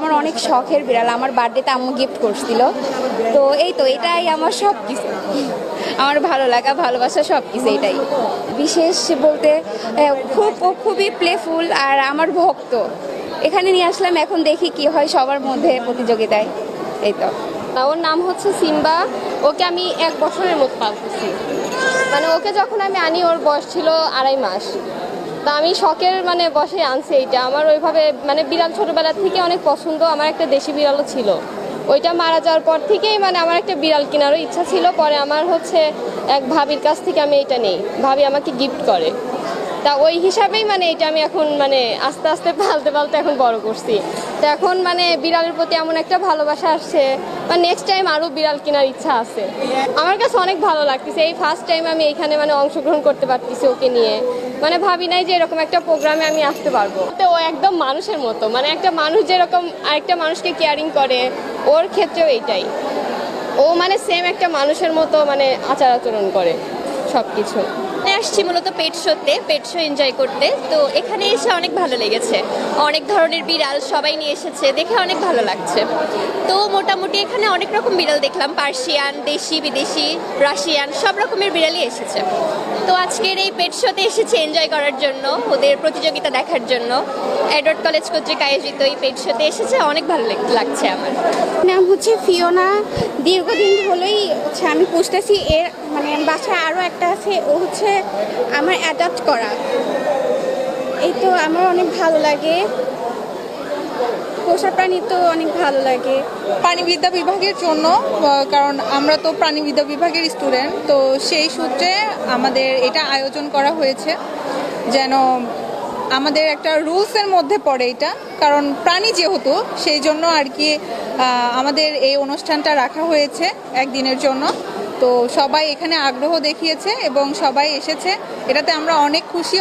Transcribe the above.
আমার অনেক শখের বিড়াল। আমার বার্থডেতে আম্মু গিফট করছিল। তো এই তো, এটাই আমার সব কিছু আমার ভালো লাগা, ভালোবাসা সব কিছু এটাই। বিশেষ বলতে খুব, ও খুবই প্লেফুল আর আমার ভক্ত। এখানে নিয়ে আসলাম, এখন দেখি কি হয় সবার মধ্যে প্রতিযোগিতায়। এই তো ওর নাম হচ্ছে সিম্বা। ওকে আমি এক বছরের মতো পালতেছি। মানে ওকে যখন আমি আনি, ওর বয়স ছিল আড়াই মাস। তা আমি শখের মানে বসে আনছি এইটা। আমার ওইভাবে মানে বিড়াল ছোটোবেলা থেকে অনেক পছন্দ, আমার একটা দেশি বিড়ালও ছিল। ওইটা মারা যাওয়ার পর থেকেই মানে আমার একটা বিড়াল কেনারও ইচ্ছা ছিল, পরে আমার হচ্ছে এক ভাবির কাছ থেকে আমি এটা নেই। ভাবি আমাকে গিফট করে। তা ওই হিসাবেই মানে এটা আমি এখন মানে আস্তে আস্তে পালতে পালতে এখন বড় করছি। তো এখন মানে বিড়ালের প্রতি এমন একটা ভালোবাসা আসছে মানে নেক্সট টাইম আরও বিড়াল কেনার ইচ্ছা আছে। আমার কাছে অনেক ভালো লাগতেছে। এই ফার্স্ট টাইম আমি এখানে মানে অংশগ্রহণ করতে পারতেছি ওকে নিয়ে। মানে ভাবি নাই যে এরকম একটা প্রোগ্রামে আমি আসতে পারব। তো ও একদম মানুষের মতো মানে একটা মানুষ যেরকম আরেকটা মানুষকে কেয়ারিং করে, ওর ক্ষেত্রেও এইটাই। ও মানে সেম একটা মানুষের মতো মানে আচার আচরণ করে সব কিছু আসছি মূলত পেট শোতে, পেট শো এনজয় করতে। তো এখানে এসে অনেক ভালো লেগেছে। অনেক ধরনের বিড়াল সবাই নিয়ে এসেছে, দেখে অনেক ভালো লাগছে। তো মোটামুটি এখানে অনেক রকম বিড়াল দেখলাম, পার্সিয়ান, দেশি, বিদেশি, রাশিয়ান, সব রকমের বিড়ালই এসেছে। তো আজকের এই পেট শোতে এসেছে এনজয় করার জন্য, ওদের প্রতিযোগিতা দেখার জন্য। এডওয়ার্ড কলেজ কর্তৃক আয়োজিত এই পেট শোতে এসেছে, অনেক ভালো লাগছে আমার। নাম হচ্ছে ফিওনা। দীর্ঘদিন হলেই হচ্ছে আমি পুষতেছি এর মানে বাসায় আরও একটা আছে, ও হচ্ছে আমার অ্যাডাপ্ট করা। এই তো আমার অনেক ভালো লাগে। পোষা প্রাণী তো অনেক ভালো লাগে। প্রাণীবিদ্যা বিভাগের জন্য কারণ আমরা তো প্রাণীবিদ্যা বিভাগের স্টুডেন্ট তো সেই সূত্রে আমাদের এটা আয়োজন করা হয়েছে। যেন আমাদের একটা রুলসের মধ্যে পড়ে এটা, কারণ প্রাণী যেহেতু, সেই জন্য আর কি আমাদের এই অনুষ্ঠানটা রাখা হয়েছে একদিনের জন্য। তো সবাই এখানে আগ্রহ দেখিয়েছে এবং সবাই এসেছে। এটাতে আমরা অনেক খুশি